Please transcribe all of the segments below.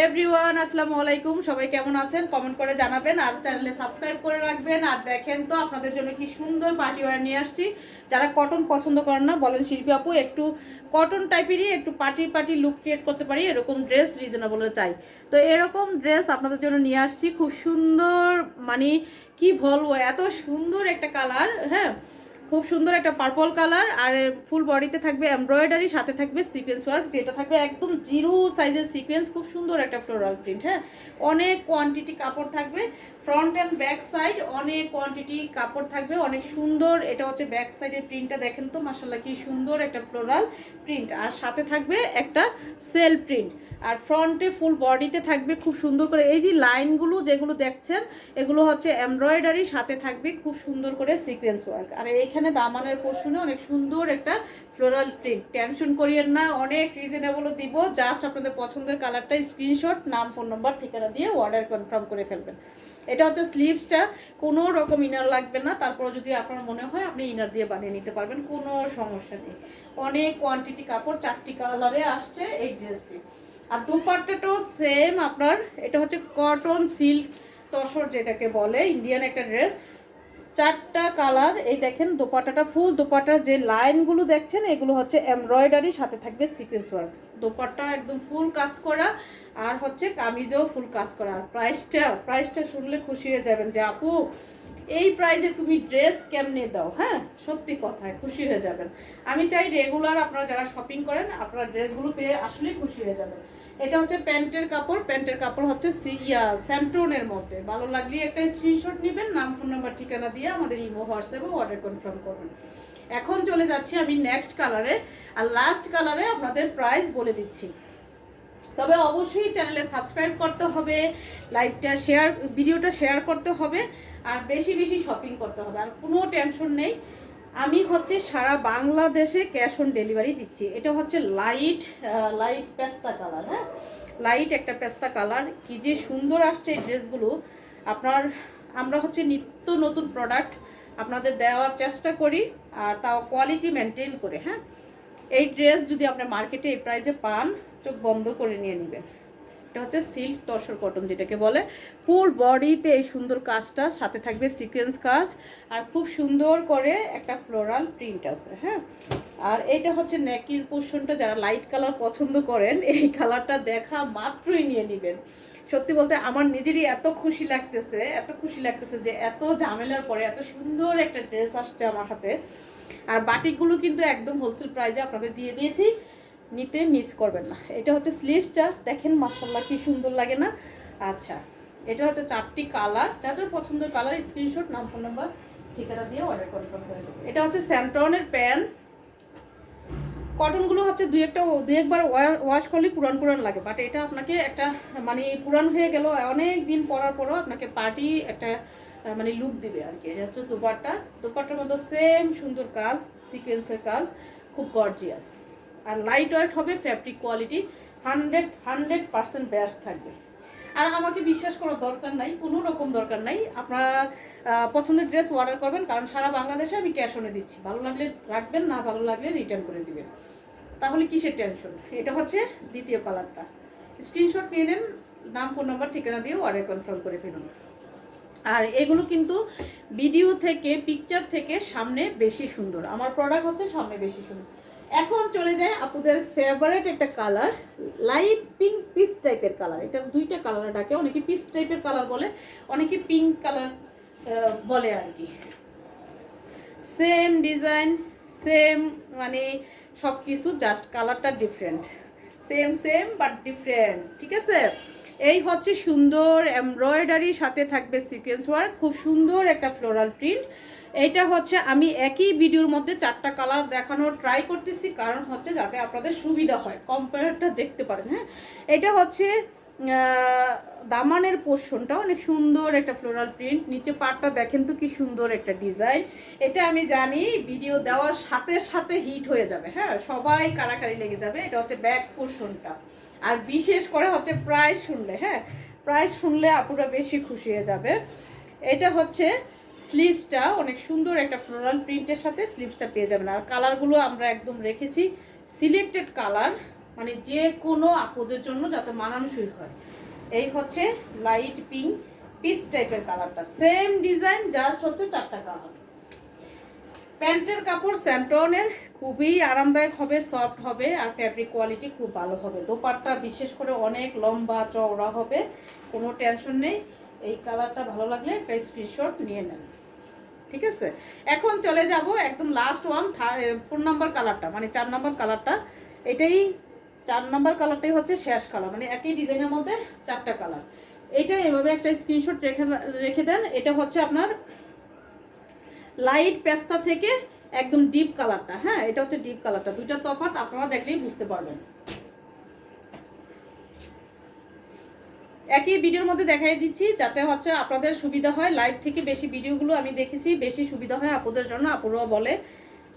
Everyone আসসালামু আলাইকুম। সবাই কেমন আছেন? কমেন্ট করে জানাবেন আর চ্যানেলে সাবস্ক্রাইব করে রাখবেন। আর দেখেন তো, আপনাদের জন্য কি সুন্দর পার্টি ওয়্যার নিয়ে আসছি। যারা কটন পছন্দ করেন না, বলেন শিল্পী আপু, একটু কটন টাইপেরই একটু পার্টি পার্টি লুক ক্রিয়েট করতে পারি। এরকম ড্রেস রিজনেবলে চাই। তো এরকম ড্রেস আপনাদের জন্য নিয়ে আসছি। খুব সুন্দর মানে কি বলব, এত সুন্দর একটা কালার হ্যাঁ? খুব সুন্দর একটা পার্পল কালার আর ফুল বডিতে থাকবে এমব্রয়ডারি সাথে থাকবে সিকোয়েন্স ওয়ার্ক যেটা থাকবে একদম জিরো সাইজের সিকোয়েন্স খুব সুন্দর একটা ফ্লোরাল প্রিন্ট হ্যাঁ? অনেক কোয়ান্টিটি কাপড় থাকবে ফ্রন্ট অ্যান্ড ব্যাক সাইড অনেক কোয়ান্টিটি কাপড় থাকবে, অনেক সুন্দর, এটা হচ্ছে ব্যাক সাইডের প্রিন্টটা দেখেন তো মাসাল্লাহ কি সুন্দর একটা ফ্লোরাল প্রিন্ট আর সাথে থাকবে একটা সেল প্রিন্ট আর ফ্রন্টে ফুল বডিতে থাকবে খুব সুন্দর করে, এই যে লাইনগুলো যেগুলো দেখছেন, এগুলো হচ্ছে এমব্রয়ডারি সাথে থাকবে খুব সুন্দর করে সিকোয়েন্স ওয়ার্ক আর এইখানে দামানের পোর্শনে অনেক সুন্দর একটা ফ্লোরাল প্রিন্ট টেনশন করিয়েন না, অনেক রিজনেবলও দিব। জাস্ট আপনাদের পছন্দের কালারটা স্ক্রিনশট নাম ফোন নম্বর ঠিকানা দিয়ে অর্ডার কনফার্ম করে ফেলবেন। এটা হচ্ছে স্লিভসটা কোনো রকম ইনার লাগবে না। তারপর যদি আপনার মনে হয়, আপনি ইনার দিয়ে বানিয়ে নিতে পারবেন, কোনো সমস্যা নেই। অনেক কোয়ান্টিটি কাপড়, চারটি কালারে আসছে এই ড্রেসটি আর দুপাট্টাটাও সেম আপনার, এটা হচ্ছে কটন সিল্ক তসর যেটাকে বলে ইন্ডিয়ান একটা ড্রেস চারটা কালার, এই দেখেন দোপাট্টাটা, ফুল দোপাট্টার যে লাইনগুলো দেখছেন, এগুলো হচ্ছে এমব্রয়ডারি, সাথে থাকবে সিকোয়েন্স ওয়ার্ক। দোপাট্টা একদম ফুল কাজ করা, আর হচ্ছে কামিজেও ফুল কাজ করা। আর প্রাইসটা প্রাইসটা শুনলে খুশি হয়ে যাবেন যে, আপু, এই প্রাইজে তুমি ড্রেস কেমনে দাও? হ্যাঁ সত্যি কথায় খুশি হয়ে যাবেন। আমি চাই রেগুলার আপনারা যারা শপিং করেন, আপনারা ড্রেসগুলো পেয়ে আসলেই খুশি হয়ে যাবেন। এটা হচ্ছে প্যান্টের কাপড় প্যান্টের কাপড় হচ্ছে সিয়া স্যান্টনের মধ্যে। ভালো লাগলে একটা স্ক্রিনশট নেবেন, নাম ফোন নাম্বার ঠিকানা দিয়ে আমাদের ইমো হোয়াটসঅ্যাপে অর্ডার কনফার্ম করবেন। এখন চলে যাচ্ছি আমি নেক্সট কালারে আর লাস্ট কালারে আপনাদের প্রাইস বলে দিচ্ছি। তবে অবশ্যই চ্যানেলে সাবস্ক্রাইব করতে হবে লাইভটা শেয়ার ভিডিওটা শেয়ার করতে হবে, আর বেশি বেশি শপিং করতে হবে, আর কোনো টেনশন নেই। আমি হচ্ছে সারা বাংলাদেশে ক্যাশ অন ডেলিভারি দিচ্ছি। এটা হচ্ছে লাইট লাইট পেস্তা কালার হ্যাঁ? লাইট একটা পেস্তা কালার। কি যে সুন্দর আসছে এই ড্রেসগুলো। আপনার, আমরা হচ্ছে নিত্য নতুন প্রোডাক্ট আপনাদের দেওয়ার চেষ্টা করি আর তাও কোয়ালিটি মেনটেন করে হ্যাঁ? এই ড্রেস যদি আপনি মার্কেটে এই প্রাইজে পান, চোখ বন্ধ করে নিয়ে নেবেন। এটা হচ্ছে সিল্ক তসর কটন যেটাকে বলে। ফুল বডিতে এই সুন্দর কাজটা, সাথে থাকবে সিকোয়েন্স কাজ। আর খুব সুন্দর করে একটা ফ্লোরাল প্রিন্ট আছে হ্যাঁ? আর এইটা হচ্ছে নেকির পোর্শনটা যারা লাইট কালার পছন্দ করেন, এই কালারটা দেখা মাত্রই নিয়ে নেবেন। সত্যি বলতে আমার নিজেরই এত খুশি লাগতেছে, এত খুশি লাগতেছে যে এত ঝামেলার পরে এত সুন্দর একটা ড্রেস আসছে আমার হাতে। আর বাটিকগুলো কিন্তু একদম হোলসেল প্রাইজে আপনাদের দিয়ে দিয়েছি। নিতে মিস করবেন না। এটা হচ্ছে স্লিভসটা দেখেন মার্শাল্লাহ কি সুন্দর লাগে না? আচ্ছা এটা হচ্ছে চারটি কালার যার যার পছন্দের কালার স্ক্রিনশট নাম ফোন নাম্বার ঠিকানা দিয়ে অর্ডার কনফার্ম করে দেবো এটা হচ্ছে স্যামটনের প্যান্ট কটনগুলো হচ্ছে দুই একটা, দুই একবার ওয়াশ করলে পুরান পুরান লাগে। বাট এটা আপনাকে একটা মানে পুরান হয়ে গেল, অনেক দিন পরার পরও আপনাকে পার্টি একটা মানে লুক দিবে আর কি। এটা হচ্ছে দোপাট্টা। দোপাট্টার মধ্যে সেম সুন্দর কাজ সিকোয়েন্সের কাজ। খুব গর্জিয়াস আর লাইট ওয়েট হবে fabric quality hundred hundred percent best থাকবে। আর আমাকে বিশ্বাস করার দরকার নাই, কোনো রকম দরকার নাই। আপনারা পছন্দের ড্রেস অর্ডার করবেন, কারণ সারা বাংলাদেশে আমি ক্যাশ অনে দিচ্ছি। ভালো লাগলে রাখবেন, না ভালো লাগলে রিটার্ন করে দিবেন। তাহলে কিসের টেনশন এটা হচ্ছে দ্বিতীয় কালারটা স্ক্রিনশট নিয়ে নেন, নাম ফোন নাম্বার ঠিকানা দিয়ে অর্ডার কনফার্ম করে ফেলুন। আর এগুলো কিন্তু ভিডিও থেকে পিকচার থেকে সামনে বেশি সুন্দর। আমার প্রোডাক্ট হচ্ছে সামনে বেশি সুন্দর। এখন চলে যায় আপুদের ফেভারিট একটা কালার লাইট পিঙ্ক পিস টাইপের কালার এটা দুইটা কালার ডাকে, অনেকে পিস টাইপের কালার বলে, অনেকে পিঙ্ক কালার বলে আর কি। সেম ডিজাইন সেম মানে সব কিছু জাস্ট কালারটা different same same but different ঠিক আছে? এই হচ্ছে সুন্দর এমব্রয়ডারি, সাথে থাকবে সিকোয়েন্স ওয়ার্ক, খুব সুন্দর একটা ফ্লোরাল প্রিন্ট। এইটা হচ্ছে আমি একই ভিডিওর মধ্যে চারটা কালার দেখানোর ট্রাই করতেছি, কারণ হচ্ছে যাতে আপনাদের সুবিধা হয়। কম্পেয়ারটা দেখতে পারেন হ্যাঁ? এটা হচ্ছে দামানের পোর্শনটা অনেক সুন্দর একটা ফ্লোরাল প্রিন্ট নিচে পাটটা দেখেন তো কি সুন্দর একটা ডিজাইন এটা আমি জানি ভিডিও দেওয়ার সাথে সাথে হিট হয়ে যাবে হ্যাঁ? সবাই কারাকারি লেগে যাবে। এটা হচ্ছে ব্যাক পোর্শনটা আর বিশেষ করে হচ্ছে প্রাইস শুনলে হ্যাঁ? প্রাইস শুনলে আপুরা বেশি খুশি হয়ে যাবে। এটা হচ্ছে স্লিভসটা অনেক সুন্দর একটা ফ্লোরাল প্রিন্টের সাথে স্লিভসটা পেয়ে যাবেন। আর কালারগুলো আমরা একদম রেখেছি সিলেক্টেড কালার মানে যে কোনো আপুদের জন্য যাতে মানানসই হয়। এই হচ্ছে লাইট পিঙ্ক পিস টাইপের কালারটা সেম ডিজাইন জাস্ট হচ্ছে চারটা কালার প্যান্টের কাপড় স্যান্টনের খুবই আরামদায়ক হবে সফট হবে, আর ফ্যাব্রিক কোয়ালিটি খুব ভালো হবে। দোপাট্টা বিশেষ করে অনেক লম্বা, চওড়া হবে, কোনো টেনশন নেই। এই কালারটা ভালো লাগলে একটা স্ক্রিনশট নিয়ে নেন। ঠিক আছে? এখন চলে যাব একদম last one third four number কালারটা মানে চার নাম্বার কালারটা এটাই চার নম্বর কালারটাই হচ্ছে শেষ কালার মানে একই ডিজাইনের মধ্যে চারটা কালার। এইটা এভাবে একটা স্ক্রিনশট রেখে রেখে দেন, এটা হচ্ছে আপনার লাইট পেস্তা থেকে একদম ডিপ কালারটা হ্যাঁ? এটা হচ্ছে ডিপ কালারটা, দুইটা তফাৎ আপনারা দেখলেই বুঝতে পারবেন। একই ভিডিওর মধ্যে দেখাই দিচ্ছি, যাতে হচ্ছে আপনাদের সুবিধা হয়। লাইভ থেকে বেশি ভিডিওগুলো আমি দেখেছি, বেশি সুবিধা হয় আপুদের জন্য, আপুরাও বলে।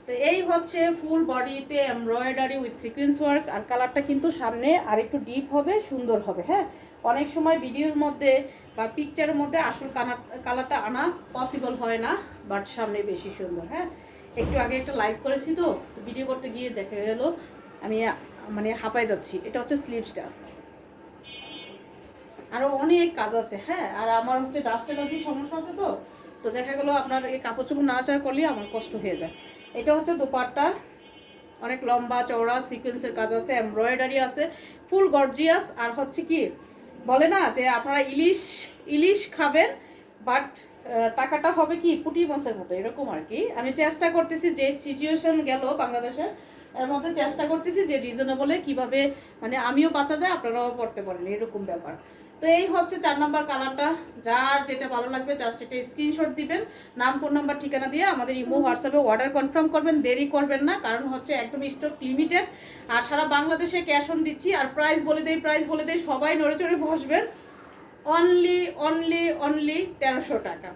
তো এই হচ্ছে ফুল বডিতে এমব্রয়ডারি উইথ সিকোয়েন্স ওয়ার্ক আর কালারটা কিন্তু সামনে আর একটু ডিপ হবে, সুন্দর হবে হ্যাঁ? অনেক সময় ভিডিওর মধ্যে বা পিকচারের মধ্যে আসল কালার কালারটা আনা পসিবল হয় না বাট সামনে বেশি সুন্দর হ্যাঁ? একটু আগে একটা লাইভ করেছি তো ভিডিও করতে গিয়ে দেখা গেল, আমি মানে হাঁপায় যাচ্ছি, এটা হচ্ছে স্লিভসটা আরও অনেক কাজ আছে হ্যাঁ? আর আমার হচ্ছে ডাস্ট অ্যালার্জির সমস্যা আছে তো তো দেখা গেলো আপনার এই কাপড় চোপড় নাড়াচাড়া করলে আমার কষ্ট হয়ে যায়। এটা হচ্ছে দোপাট্টা। অনেক লম্বা চওড়া সিকোয়েন্সের কাজ আছে এমব্রয়ডারি আছে ফুল গর্জিয়াস আর হচ্ছে কি, বলে না যে আপনারা ইলিশ ইলিশ খাবেন বাট টাকাটা হবে কি পুঁটি মাছের মতো, এরকম আর কি। আমি চেষ্টা করতেছি যে সিচুয়েশন গেল বাংলাদেশের এর মধ্যে চেষ্টা করতেছি যে রিজনেবলে কীভাবে মানে আমিও বাঁচা যায়, আপনারাও পড়তে পারেন, এরকম ব্যাপার। তো এই হচ্ছে চার নাম্বার কালারটা যার যেটা ভালো লাগবে জাস্ট এটা স্ক্রিনশট দিবেন, নাম ফোন নাম্বার ঠিকানা দিয়ে আমাদের ইমো হোয়াটসঅ্যাপে অর্ডার কনফার্ম করবেন, দেরি করবেন না, কারণ হচ্ছে একদম স্টক লিমিটেড আর সারা বাংলাদেশে ক্যাশ অন দিচ্ছি, আর প্রাইস বলে দেই প্রাইস বলে দেই, সবাই নড়ে চড়ে বসবেন। অনলি অনলি অনলি তেরোশো টাকা।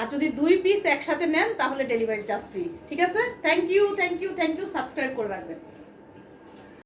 আর যদি দুই পিস একসাথে নেন, তাহলে ডেলিভারি চার্জ ফ্রি ঠিক আছে? Thank you thank you thank you subscribe করে রাখবেন।